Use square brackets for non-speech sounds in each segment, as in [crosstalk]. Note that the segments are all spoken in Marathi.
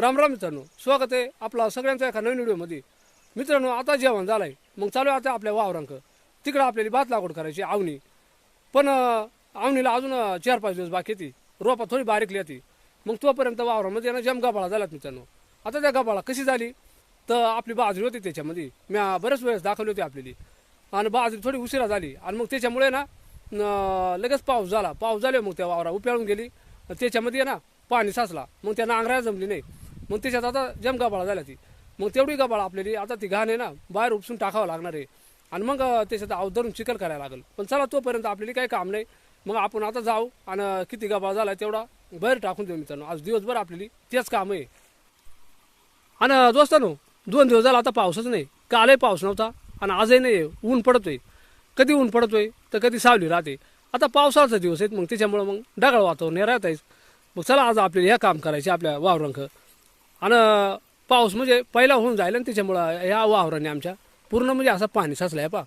राम राम मित्रांनो स्वागत आहे आपला सगळ्यांचा एका नवीन व्हिडिओमध्ये. मित्रांनो आता जेवण झालंय. मग चालू आहे आता आपल्या वावरांक. तिकडं आपल्याला भात लागवड करायची आवनी पण आवणीला आवनीला अजून चार पाच दिवस बाकी येते रोपा थोडी बारीकली येते मग तोपर्यंत वावरामध्ये ना जम गबाळा झालात मित्रांनो. आता त्या गबाळा कशी झाली? तर आपली बाजरी होती त्याच्यामध्ये. मी बऱ्याच वेळेस दाखवली होती आपल्याली. आणि बाजरी थोडी उशिरा झाली. आणि मग त्याच्यामुळे ना लगेच पाऊस झाला. पाऊस झाले मग त्या वावरा उपाळून गेली. त्याच्यामध्ये ना पाणी साचला. मग त्या नांगरायला जमली नाही. मग त्याच्यात आता जम गबाळा झाल्या ती. मग तेवढी गबाळ आपल्याली आता ती घाण आहे ना बाहेर उपसून टाकावं लागणार आहे. आणि मग त्याच्यात अवधरून चिकल करायला लागेल. पण चला तोपर्यंत आपल्याला काही काम नाही. मग आपण आता जाऊ आणि किती गबाळ झाला तेवढा बाहेर टाकून देऊ मित्रांनो. आज दिवसभर आपल्याला तेच काम आहे. आणि दोस्तानो दोन दिवस झाला आता पाऊसच नाही. कालही पाऊस नव्हता आणि आजही नाही. ऊन पडतोय. कधी ऊन पडतोय तर कधी सावली राहते. आता पावसाचा दिवस आहेत मग त्याच्यामुळं मग ढगाळ वातावरण हे आहे मग चला आज आपल्याला हे काम करायचे आपल्या वावरांक. आणि पाऊस म्हणजे पहिला होऊन जाईल आणि त्याच्यामुळं ह्या वावराने आमच्या पूर्ण म्हणजे असा पाणी साचलं आहे पा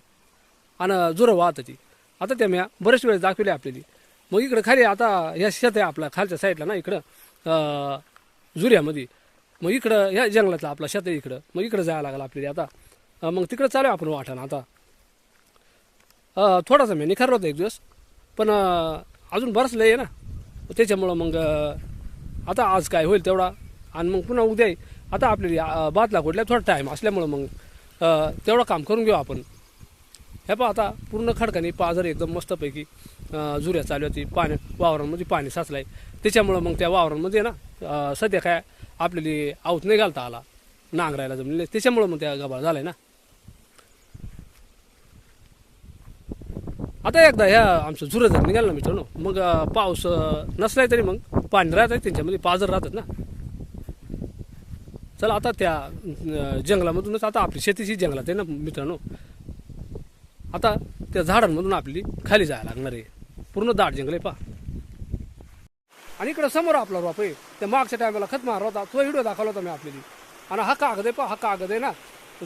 आणि जुरं वाहत ती आता त्या मी बरेच वेळेस दाखवले आपल्याला. मग इकडं खाली आता ह्या शेत आहे आपला खालच्या साईडला ना इकडं जुऱ्यामध्ये. मग इकडं ह्या जंगलातला आपला शेत आहे इकडं. मग इकडं जायला लागलं आपल्याला आता. मग तिकडं चालू आपण वाटाणा आता. थोडासा मी निखारला होता एक दिवस. पण अजून बरंच लय आहे ना. त्याच्यामुळं मग आता आज काय होईल तेवढा आणि मग पुन्हा उद्या आता आपल्याला अं, भात लागवडल्या थोडा टाईम असल्यामुळं मग तेवढं काम करून घेऊ आपण. हे पहा आता पूर्ण खडकाने पाजर एकदम मस्तपैकी जुऱ्या चालू होती पाण्या वावरांमध्ये पाणी साचलं आहे त्याच्यामुळं मग त्या वावरांमध्ये ना सध्या काय आपल्याला आऊत नाही घालता आला. नांगरायला जमलेले त्याच्यामुळं मग त्या गबाळ झालाय ना. आता एकदा ह्या आमचं झुरं जर निघालं ना मित्रांनो मग पाऊस नसलाय तरी मग पाणी राहत त्यांच्यामध्ये पाजर राहतात ना. चला आता त्या अं, जंगलामधूनच आता आपली शेतीची जंगलात आहे ना मित्रांनो. आता त्या झाडांमधून आपली खाली जायला लागणार आहे. पूर्ण दाट जंगल आहे पा आणि इकडं समोर आपला रोप आहे. त्या मागच्या टायमाला खत मारला होता. तो व्हिडिओ दाखवला होता मी आपल्याला. आणि हा कागद आहे पा हा कागद आहे ना.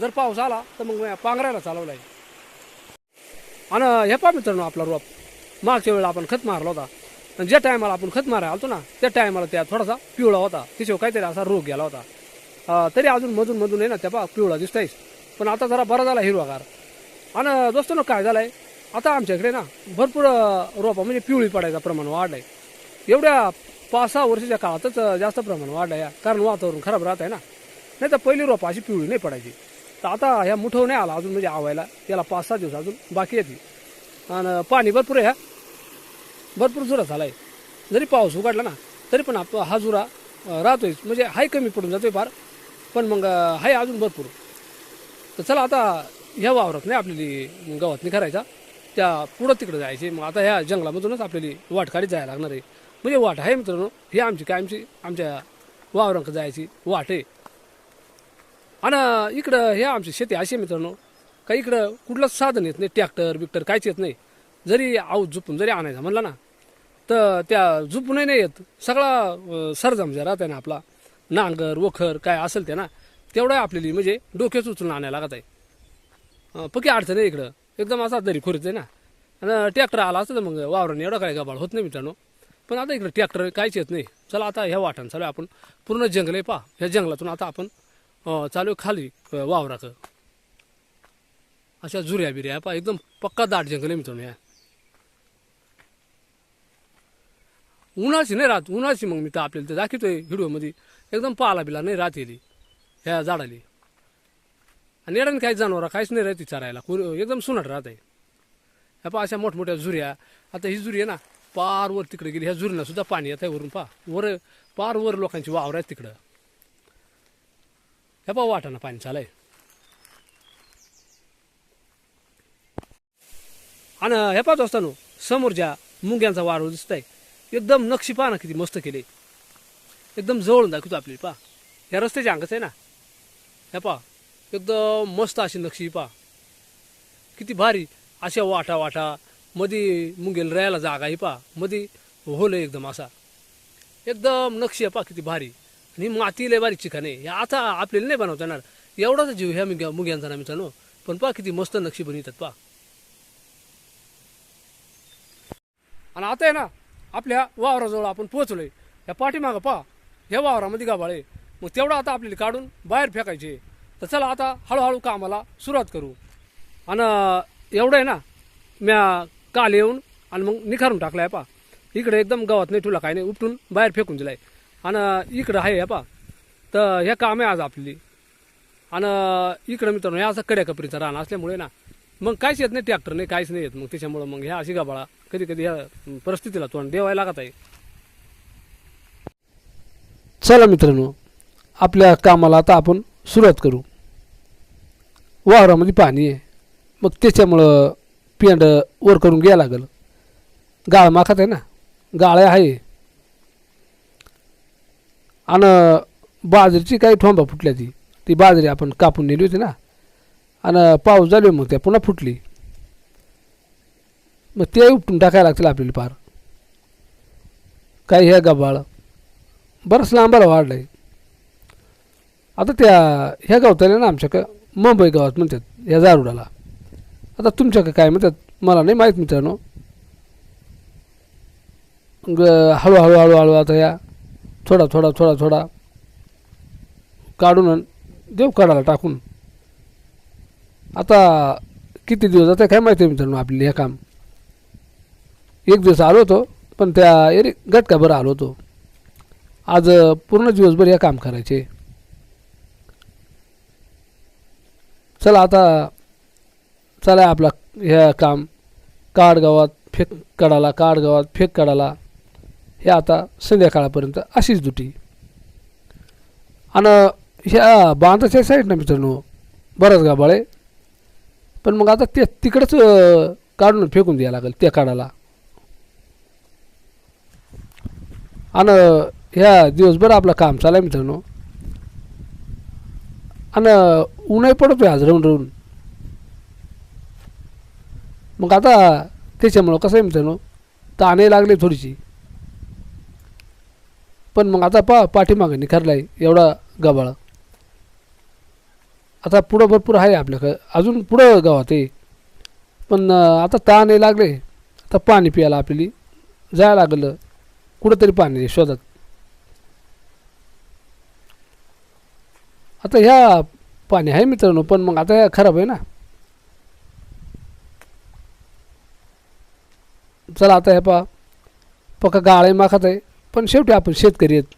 जर पाऊस आला तर मग मी पांघरायला चालवला आहे. आणि हे पा मित्रांनो आपला रोप. मागच्या वेळेला आपण खत मारला होता. आणि ज्या टायमाला आपण खत मारायला आलतो ना त्या टायमाला त्या थोडासा पिवळा होता. त्याच्यावर काहीतरी असा रोग गेला होता. तरी अजून मधून मधून आहे ना त्या पा पिवळा दिसतायच पण आता जरा बरा झाला हिरवागार. आणि दोस्तांनो काय झालंय? आता आमच्या इकडे ना भरपूर रोपा म्हणजे पिवळी पडायचं प्रमाण वाढलंय. एवढ्या पाच सहा वर्षाच्या काळातच जास्त प्रमाण वाढलंय कारण वातावरण खराब राहत आहे ना. नाही तर पहिली रोपा अशी पिवळी नाही पडायची. तर आता ह्या मुठव नाही आला अजून म्हणजे आवायला. त्याला पाच सहा दिवस अजून बाकी येते आणि पाणी भरपूर आहे ह्या भरपूर जुरा झाला आहे जरी पाऊस उघडला ना तरी पण आप हा जुरा अं, राहतोय. म्हणजे हाय कमी पडून जातोय फार. पण मग आहे अजून भरपूर. तर चला आता ह्या वावरात नाही आपल्याला गावात नाही करायचा. त्या पुढं तिकडं जायचे. मग आता ह्या जंगलामधूनच आपल्याला वाट काढीत जायला लागणार आहे. म्हणजे वाट आहे मित्रांनो. ही आमची काय आमची आमच्या वावरांक जायची वाट आहे. आणि इकडं हे आमची शेती अशी आहे मित्रांनो. का इकडं कुठलंच साधन येत नाही. ट्रॅक्टर बिक्टर काहीच येत नाही. जरी आऊत झुपून जरी आणायचा म्हणला ना तर त्या झुपूनही नाही येत. सगळा अं, सरजम जे राहते ना आपला. नांगर वखर काय असेल ते ना तेवढं आपल्याला म्हणजे डोक्याच उचलून आणायला लागत आहे. पक्की अडचण आहे इकडं. एकदम असा दरी खोरीत आहे ना. आणि ट्रॅक्टर आला असतं तर मग वावराने एवढं काय गबाळ होत नाही मित्रांनो. पण आता इकडं ट्रॅक्टर काहीच येत नाही. चला आता ह्या वाटानं चालू आहे आपण. पूर्ण जंगल आहे पा. ह्या जंगलातून आता आपण चालू आहे खाली वावराचं. अशा जुऱ्या बिऱ्या पा. एकदम पक्का दाट जंगल आहे मित्रांनो या उन्हाची नाही राहत. उन्हाळशी मग मी तर आपल्याला ते दाखवतोय व्हिडिओमध्ये. एकदम पाला बिला नाही राहते ती ह्या झाडाली. आणि येड्याने काहीच जनावर काहीच नाही राहते चरायला कुर एकदम सुनाट राहत आहे. ह्या पा अशा मोठमोठ्या जुऱ्या. आता ही जुरी आहे ना पार वर तिकडे गेली. ह्या जुरीला सुद्धा पाणी येत आहे वरून पा वर पार वर लोकांची वावर आहेत तिकडं. ह्या पा वाटाना पाणी चालाय आणि हे पाहत असताना समोर ज्या मुंग्यांचा वारू दिसत आहे एकदम नक्षी पहा ना किती मस्त केले. एकदम जवळून दाखवतो आपली पा या रस्त्याच्या अंगच आहे ना? ह्या पा एकदम मस्त अशी नक्षी पा किती भारी अशा वाटा वाटा मध्ये मुंगेल राहायला जागा ही पा मध्ये होल आहे एकदम असा. एकदम नक्षी आहे पा किती भारी. आणि माती लय भारी चिकन आहे. हे आता आपल्याला नाही बनवता येणार. एवढाच जीव ह्या मुग्या मुग्यांचा ना मित्रांनो. पण पा किती मस्त नक्षी बनवतात पा आणि आता आहे ना आपल्या वावराजवळ आपण पोहोचलोय. या पाठीमागं पा ह्या वावरामध्ये गाभाळे आहे मग तेवढं आता आपल्याला काढून बाहेर फेकायचे. तर चला आता हळूहळू कामाला सुरुवात करू. आणि एवढं आहे ना म्या काल येऊन आणि मग निखारून टाकलं आहे पा इकडे एकदम गावात नाही ठेवला काय नाही उपटून बाहेर फेकून दिलाय. आणि इकडं आहे पा तर ह्या काम आहे आज आपली. आणि इकडं मित्रांनो ह्या असं कड्या कपरीचा रान असल्यामुळे ना मग काहीच येत नाही ट्रॅक्टर नाही काहीच नाही येत. मग त्याच्यामुळं मग ह्या अशी गाबाळा कधी कधी ह्या परिस्थितीला तोंड देवायला लागत आहे. चला मित्रांनो आपल्या कामाला आता आपण सुरुवात करू. वावरामध्ये पाणी आहे. मग त्याच्यामुळं पेंड वर करून घ्यायला लागल. गाळ माखात आहे ना? गाळ आहे. आणि बाजरीची काही ठोंबा फुटल्या ती. ती बाजरी आपण कापून नेली होती ना? आणि पाऊस झाले मग त्या पुन्हा फुटली. मग ते उपटून टाकायला लागतील आपल्याला पार. काही ह्या गबाळ? बरंच लांबाला वाढलं आहे आता त्या ह्या गावताल्या ना आमच्याकडं मुंबई गावात म्हणतात या जारुडाला. आता तुमच्याकडे काय म्हणतात? मला नाही माहीत मित्रांनो. ग हळूहळू हळूहळू आता या थोडा थोडा थोडा थोडा काढून देऊ काढायला टाकून. आता किती दिवस आता काय माहिती आहे मित्रांनो आपले हे काम? एक दिवस आलो होतो पण त्या एरी गटका बरं आलो होतो. आज पूर्ण दिवसभर हे काम करायचे. चला आता चला आपला हे काम काड गावात फेक काढाला काड गावात फेक काढाला हे आता संध्याकाळापर्यंत अशीच दुटी आणि ह्या बांधाच्या साईडनं मित्रांनो बरंच गाबाळ आहे. पण मग आता ते तिकडंच काढून फेकून द्यायला लागेल त्या काढाला आणि ह्या दिवसभर आपलं काम चालू आहे मित्रांनो. आणि ऊनही पडतोय आज राहून राहून. मग आता त्याच्यामुळं कसं आहे मित्रांनो ताणे लागले थोडीशी. पण मग आता पा पाठीमागं निखारलाय एवढा गबाळा. आता पुढं भरपूर आहे आपल्याकडं अजून पुढं गावात आहे. पण आता ताणे लागले आता पाणी प्यायला आपली जायला लागलं. कुठंतरी पाणी शोधात शोधत. आता ह्या पाणी आहे मित्रांनो पण मग आता ह्या खराब आहे ना. चला आता हे पा पक्का गाळ आहे माखात आहे पण शेवटी आपण शेतकरी आहेत.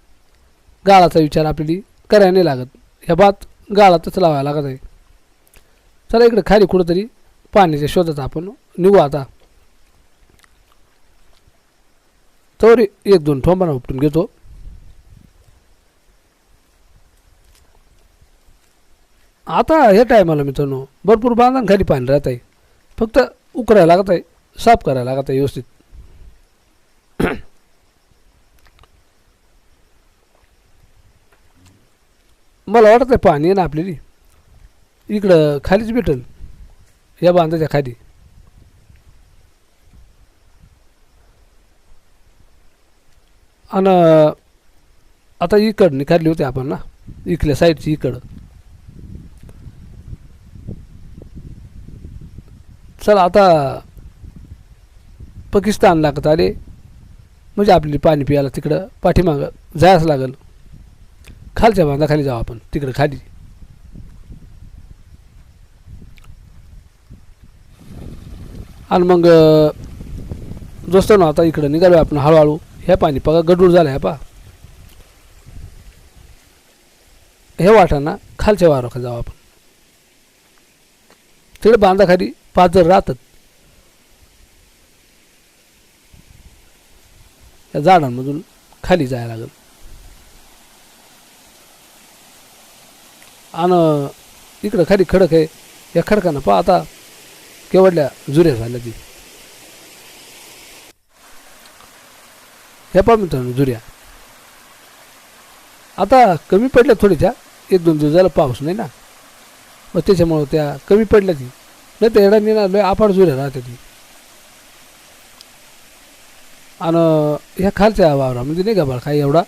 गाळाचा विचार आपल्याला करायला नाही लागत. ह्या बात गाळातच लावायला लागत आहे. चला इकडे खाली कुठंतरी पाण्याच्या शोधात आपण निघू आता. तर एक दोन ठोंबाना उपटून घेतो. आता हे टायमाला मित्रांनो भरपूर बांधण खाली पाणी राहत आहे. फक्त उकरायला लागत आहे साफ करायला लागत आहे व्यवस्थित. [clears throat] मला वाटत आहे पाणी आहे ना आपली इकडं खालीच भेटल या बांधाच्या खाली. आणि आता इकडं काढली होती आपण ना इकल्या साईडची इकडं. चला आता पाकिस्तान लागत आले. म्हणजे आपली पाणी प्यायला तिकडं पाठीमागं जायचं लागल. खालच्या बांधाखाली जाऊ आपण तिकडं खाली. आणि मग दोस्तांनो आता इकडं निघालो आपण हळूहळू. ह्या पाणी बघा गडूळ झालं ह्या पा हे वाटाना खालच्या वाराखाली जाऊ आपण. तिकडे बांधाखाली पाजर राहतात. त्या झाडांमधून खाली जायला लागल. आणि इकडं खाली खडक आहे. या खडकानं पहा आता केवढल्या जुऱ्या झाल्या ती. ह्या पहा मित्रांनो जुऱ्या. आता कमी पडल्या थोड्याच्या एक दोन दिवस झाला पाऊस नाही ना. मग त्याच्यामुळं त्या कमी पडल्या ती. नाही तर लय आपाड जुऱ्या राहते ती. आणि ह्या खालच्या वावरामध्ये म्हणजे नाही का बाळ काही एवढा?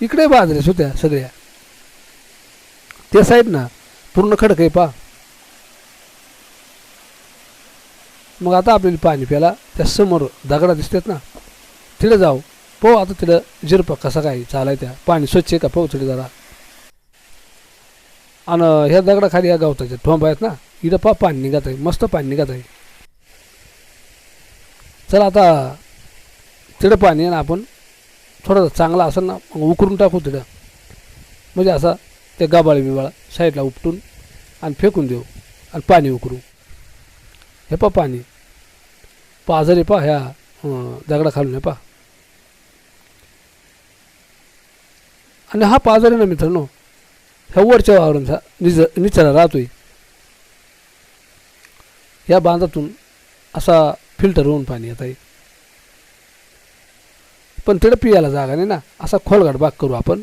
इकडे बाजऱ्याच सुत्या सगळ्या. त्या साईड ना पूर्ण खडक आहे पा. मग आता आपल्याला पाणी प्यायला त्या समोर दगडा दिसतात ना. तिथं जाऊ. पाहू आता तिथं जिरपा कसा काय चालाय त्या. पाणी स्वच्छ आहे का? पाहू तिथे जरा. आणि ह्या दगडाखाली या गवताच्या ठोंब आहेत ना. इथं पहा पाणी निघत आहे. मस्त पाणी निघत आहे. चला आता तिथं पाणी आहे ना आपण थोडंसं चांगला असेल ना उकरून टाकू तिथं. म्हणजे असा ते गाबाळ बिबाळा साईडला उपटून आणि फेकून देऊ आणि पाणी उकरू. हे पा पाणी. पाझर आहे पा ह्या दगडा खालून आहे पा आणि हा पाझर आहे ना मित्रांनो ह्या वरच्या वावरांचा निज निचरा राहतोय. या बांधातून असा फिल्टर होऊन पाणी येत आहे पण तिकडे पियाला जागा नाही ना. असा खोलगाड बाग करू आपण.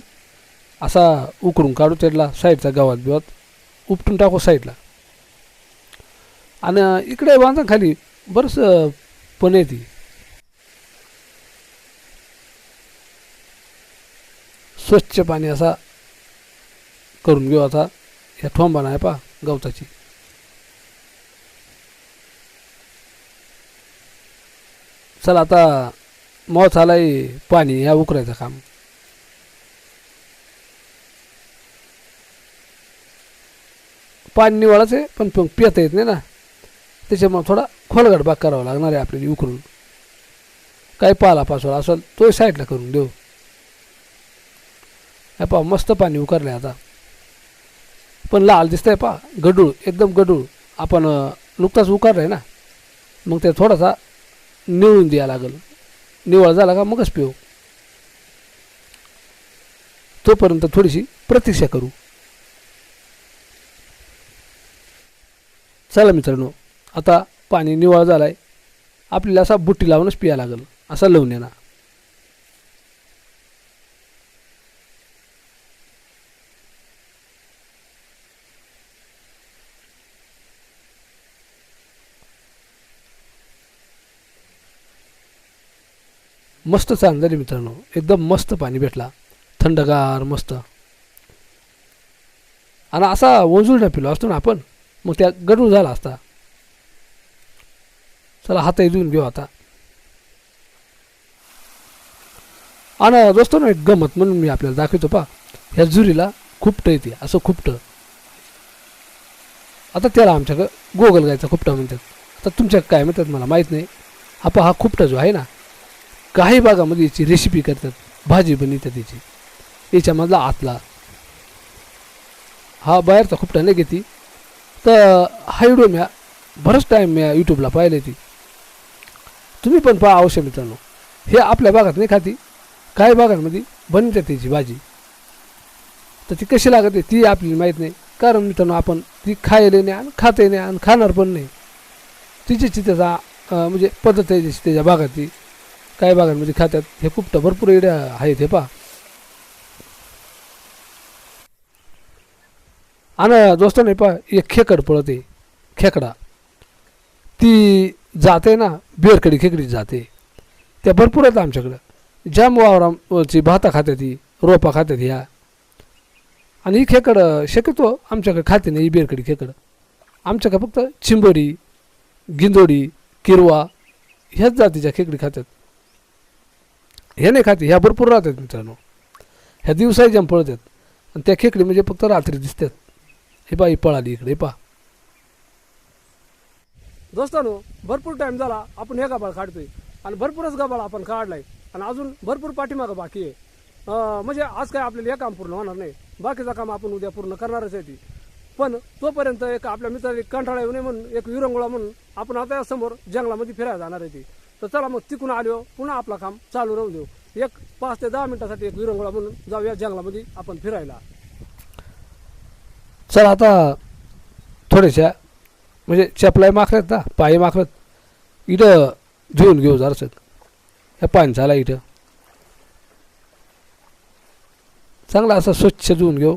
असा उकरून काढू त्याला साईडचा गावात बिवात उपटून टाकू साईडला. आणि इकडे बांधा खाली बरंच पण येते स्वच्छ पाणी असा करून घेऊ आता. ह्या ठोंबाना आहे पा गवताची. चला आता मौत आलाय पाणी ह्या उकरायचं काम. पाणी निवळाच आहे पण प- पिता येत नाही ना. त्याच्यामुळे थोडा खोलगड बाग करावा लागणार आहे आपल्याला उकरून. काही पाला पाचोळा असेल तो साईडला करून देऊ. हे पहा मस्त पाणी उकरलं आहे आता. पण लाल दिसतंय पा गडूळ एकदम गडूळ. आपण नुकताच उकारलं आहे ना. मग ते थोडासा निवळून द्यावं लागेल. निवळ झाला का मगच पिऊ. तोपर्यंत थोडीशी प्रतीक्षा करू. चला मित्रांनो आता पाणी निवळ झालं आहे आपल्याला असा बुट्टी लावूनच पिया लागेल. असा लवण्याना मस्त चांद झाली मित्रांनो. एकदम मस्त पाणी भेटला. थंडगार मस्त. आणि असा वंजूळ पिलो. असतो ना आपण? मग त्या गडूळ झाला असता. चला हातही धुवून घेऊ आता. आणि दोस्तो ना एक गमत म्हणून मी आपल्याला दाखवतो पा ह्या जुरीला खुपटं येते. असं खुपटं. आता त्याला आमच्याकडं गोगल गायचा खुपटा म्हणतात. आता तुमच्या काय म्हणतात मला माहीत नाही. आपण हा खुपटा जो आहे ना काही भागामध्ये याची रेसिपी करतात. भाजी बनवतात त्याची याच्यामधला आतला. हा बाहेरचा खुपटा नाही घेते तर हा व्हिडिओ म्या बरंच टाईम म्या यूट्यूबला पाहिले ती. तुम्ही पण पहा अवश्य मित्रांनो. हे आपल्या भागात नाही खाती. काही भागांमध्ये बनतात त्याची भाजी. तर ती कशी लागते ती आपल्याला माहीत नाही. कारण मित्रांनो आपण ती खायला नाही आणि खाते नाही आणि खाणार पण नाही. तिची त्याचा म्हणजे पद्धत आहे जशी त्याच्या भागात ती काही भागांमध्ये म्हणजे खात्यात हे खूप भरपूर एरिया आहेत हे पहा. आणि दोस्तांनी पहा एक खेकड पळते खेकडा. ती जाते ना बेरकडी खेकडी जाते. त्या भरपूर आहेत आमच्याकडं. जाम वावराची भाता खात्यात ती रोपा खात्यात ह्या. आणि ही खेकड शक्यतो आमच्याकडे खाते नाही ही बेरकडी खेकड. आमच्याकडे फक्त चिंबोरी गिंदोडी किरवा ह्याच जातीच्या खेकडी खात्यात. हे नाही खाते ह्या भरपूर राहतात मित्रांनो. ह्या दिवसाही जाम पळतात आणि त्या खेकडी म्हणजे फक्त रात्री दिसतात. हे पा ही पळाली इकडे हे पा दोस्तानो भरपूर टाईम झाला आपण हे गबाळ काढतोय. आणि भरपूरच गबाळ आपण काढलाय. आणि अजून भरपूर पाठीमागं बाकी आहे. म्हणजे आज काय आपल्याला हे काम पूर्ण होणार नाही. बाकीचं काम आपण उद्या पूर्ण करणारच आहे ती. पण तोपर्यंत एक आपल्या मित्राला कंटाळा येऊ नये म्हणून एक विरंगुळा म्हणून आपण आता समोर जंगलामध्ये फिरायला जाणार आहे ती. तर चला मग तिकून आलो पुन्हा आपला काम चालू राहू देऊ. एक पाच ते दहा मिनिटासाठी एक विरंगुळा म्हणून जाऊया जंगलामध्ये आपण फिरायला. चला आता थोड्याशा म्हणजे चपलाय माखल्यात ना पायी माखल्यात इथं धुवून घेऊ जरासं. ह्या पाणी झाला इथं. चांगला असा स्वच्छ धुवून घेऊ.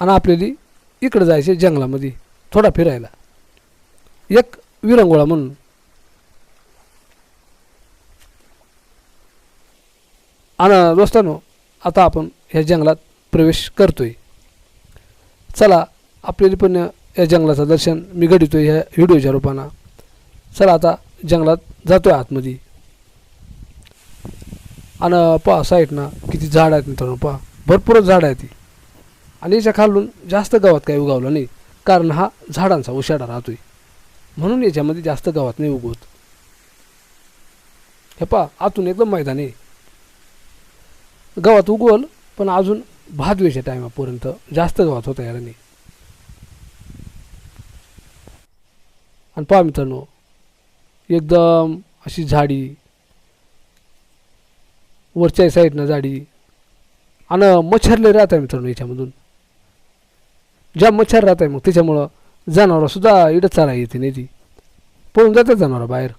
आणि आपल्याला इकडं जायचे जंगलामध्ये थोडा फिरायला. एक विरंगुळा म्हणून. आणि दोस्तानो आता आपण ह्या जंगलात प्रवेश करतोय. चला आपल्याला पण या जंगलाचं दर्शन मी घडवतो ह्या व्हिडिओच्या रूपानं. चला आता जंगलात जातो आहे आतमध्ये. आणि पहा साईडना किती झाड आहेत मित्रांनो पहा. भरपूरच झाड आहेत ती आणि याच्या खालून जास्त गावात काही उगावलं नाही कारण हा झाडांचा उशाडा राहतोय. म्हणून याच्यामध्ये जास्त गावात नाही उगवत. हे पहा आतून एकदम मैदान आहे. गावात उगवल पण अजून भादवेच्या टायमापर्यंत जास्त गावात होता याने नाही आणि पहा मित्रांनो एकदम अशी झाडी वरच्या साईडनं झाडी आणि मच्छरले राहत आहे मित्रांनो याच्यामधून. ज्या मच्छर राहत आहे मग त्याच्यामुळं जनावरंसुद्धा इडत चाला येते नाही ती. पळून जातात जनावरं बाहेर.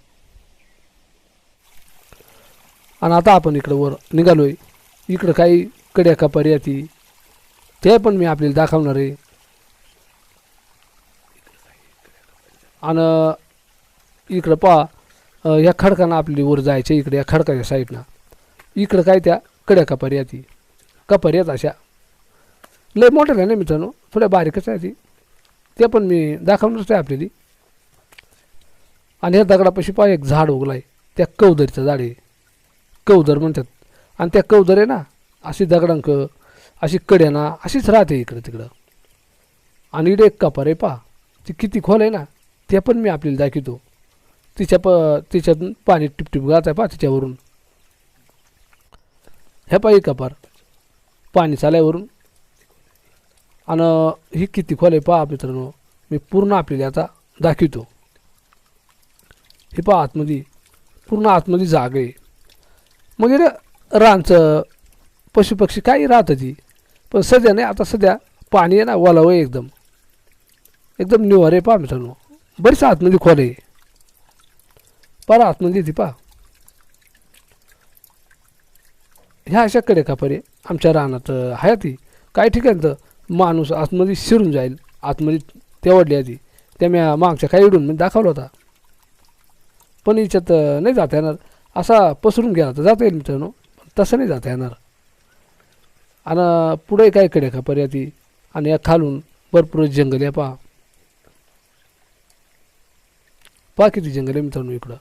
आणि आता आपण इकडं वर निघालोय. इकडं काही कड्या कपारी येते ते पण मी आपल्याला दाखवणार आहे. आणि इकडं पहा या खडकानं आपली वर जायचं इकडे या खडकाच्या साईडनं. इकडं काय त्या कड्या कपारी येते कपारी येत अशा? लय मोठ्या नाही मित्रांनो थोड्या बारीकच आहे ती ते पण मी दाखवणारच आहे आपल्याला. आणि ह्या दगडापाशी पहा एक झाड उगलाय त्या कवदरीचं झाड आहे. कवदर म्हणतात. आणि त्या कौदर आहे ना अशी दगडांक अशी कड्याना अशीच राहते इकडं तिकडं. आणि इकडे एक कपार आहे पहा. ती किती खोल आहे ना ते पण मी आपल्याला दाखवतो. तिच्या प तिच्यातून पाणी टिपटिप गात आहे पहा तिच्यावरून. हे पहा ही कपार. पाणी चालायवरून. आणि ही किती खोल आहे पहा मित्रांनो. मी पूर्ण आपल्याला आता दाखवतो. हे पहा आतमध्ये. पूर्ण आतमध्ये जाग आहे. म्हणजे मग इकडं रानचं पशुपक्षी काही राहतं ती. पण सध्या नाही आता सध्या पाणी आहे ना ओलावं आहे एकदम. एकदम निवार आहे पहा मित्रांनो. बरीच आतमध्ये खोल आहे. पारा आतमध्ये ती पहा. ह्या अशा कडे कापरे आमच्या रानात आहे ती. काही ठिकाणी तर माणूस आतमध्ये शिरून जाईल. आतमध्ये तेवडली आधी. त्या मी मागच्या काही इडून मी दाखवला होता. पण याच्यात नाही जाता येणार. असा पसरून गेला तर जाता येईल मित्रांनो. तसं नाही जाता येणार. आणि पुढे काय कडे का ती आणि या खालून भरपूर जंगल आहे पहा. पहा किती जंगल आहे मित्रांनो इकडं.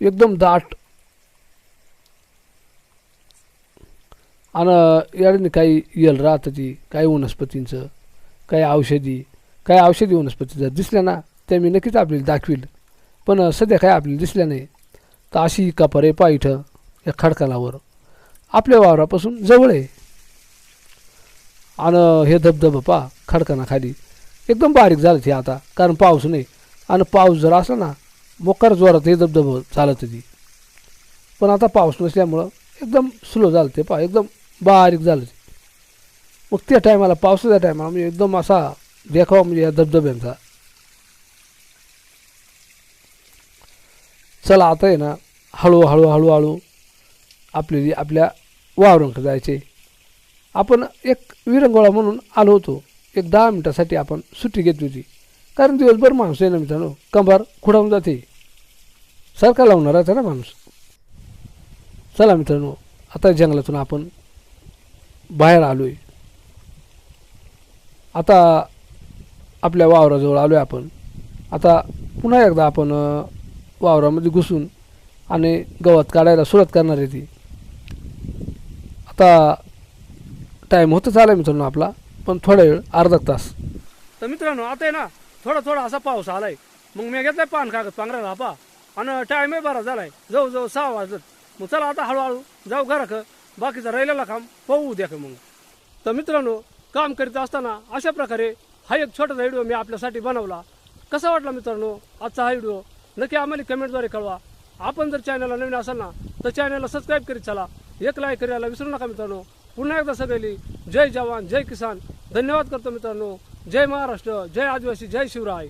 एकदम दाट. आणि याने काही येल राहतं ती काही वनस्पतींचं काही औषधी काही औषधी वनस्पती जर दिसल्या ना त्या मी नक्कीच आपल्याला दाखवील. पण सध्या काय आपल्याला दिसल्या नाही. तर अशी कपर आहे पा इथं. या खडकालावर. आपल्या वावरापासून जवळ आहे. आणि हे धबधबा पा खडकानाखाली. एकदम बारीक झालं ते आता कारण पाऊस नाही. आणि पाऊस जर असला ना मोकार जोरात हे धबधबं चालत होती पण आता पाऊस नसल्यामुळं एकदम स्लो झालं ते पा एकदम बारीक झालं ते. मग त्या टायमाला पावसाच्या टायमाला म्हणजे एकदम असा देखावा म्हणजे या धबधब्यांचा. चला आता आहे ना हळूहळू हळूहळू आपली आपल्या वावरांकडे जायचे. आपण एक विरंगोळा म्हणून आलो होतो. एक दहा मिनटासाठी आपण सुट्टी घेतली होती. कारण दिवसभर माणूस आहे ना मित्रांनो कंबार खुडावून जाते. सारखा लावणार आहे ना माणूस. चला मित्रांनो आता जंगलातून आपण बाहेर आलो आहे आता आपल्या वावराजवळ आलो आहे आपण. आता पुन्हा एकदा आपण वावरामध्ये घुसून आणि गवत काढायला सुरुवात करणार आहे ती. आता टाईम होतं चालला मित्रांनो आपला पण थोडा वेळ अर्धा तास. तर मित्रांनो आता आहे ना थोडा थोडा असा पाऊस आलाय. मग मी घेतलाय पान कागद पांघरायला पा आणि टाईमही बरा झालाय. जाऊ जाऊ सहा वाजत मग चला आता हळूहळू जाऊ घराक. बाकीचं राहिलेला काम पाहू द्या का मग. तर मित्रांनो काम करीत असताना अशा प्रकारे हा एक छोटासा व्हिडिओ मी आपल्यासाठी बनवला. कसा वाटला मित्रांनो? आजचा हा व्हिडिओ नक्की आम्हाला कमेंटद्वारे कळवा. आपण जर चॅनलला नवीन असाल ना तर चॅनलला सबस्क्राईब करीत चला. एक लाईक करायला विसरू नका मित्रांनो. पुन्हा एकदा सगळी जय जवान जय किसान. धन्यवाद करतो मित्रांनो. जय महाराष्ट्र जय आदिवासी जय शिवराय.